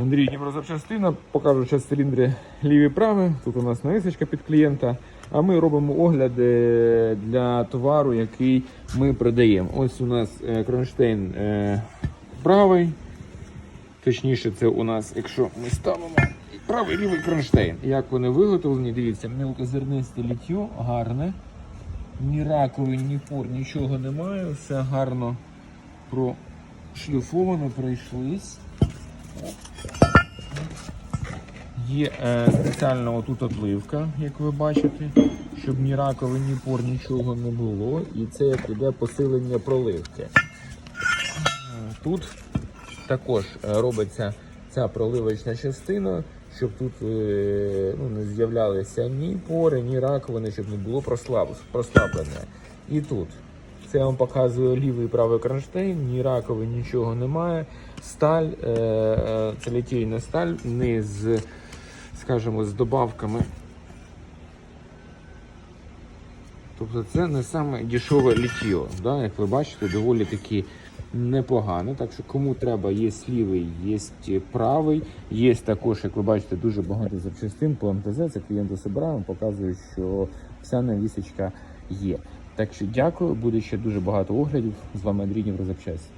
Андрій Дніпрозапчастина, покажу зараз циліндри ліві праві. Тут у нас навісочка під клієнта. А ми робимо огляди для товару, який ми продаємо. Ось у нас е, кронштейн е, правий. Точніше, це у нас, якщо ми ставимо правий лівий кронштейн. Як вони виготовлені, дивіться, мілкозернисте літьо, гарне. Ні раковин, ні пор, нічого немає. Все гарно прошліфовано, пройшлись. Є е, спеціальна отут отливка, як ви бачите, щоб ні раковин, ні пор, нічого не було. І це як іде посилення проливки. Тут також е, робиться ця проливочна частина, щоб тут е, ну, не з'являлися ні пори, ні раковини, щоб не було прослаб- прослаблене. І тут. Це я вам показую лівий і правий кронштейн, ні раковин, нічого немає. Сталь, е, е, це літійна сталь, не з, скажімо, з добавками. Тобто це не саме дешеве літьо, да? як ви бачите, доволі таки непогано. Так що кому треба, є лівий, є правий, є також, як ви бачите, дуже багато запчастин по МТЗ. Це клієнти собираємо, показую, що вся навісочка є. Так що дякую, буде ще дуже багато оглядів. З вами Андрій Ніврозапчасть.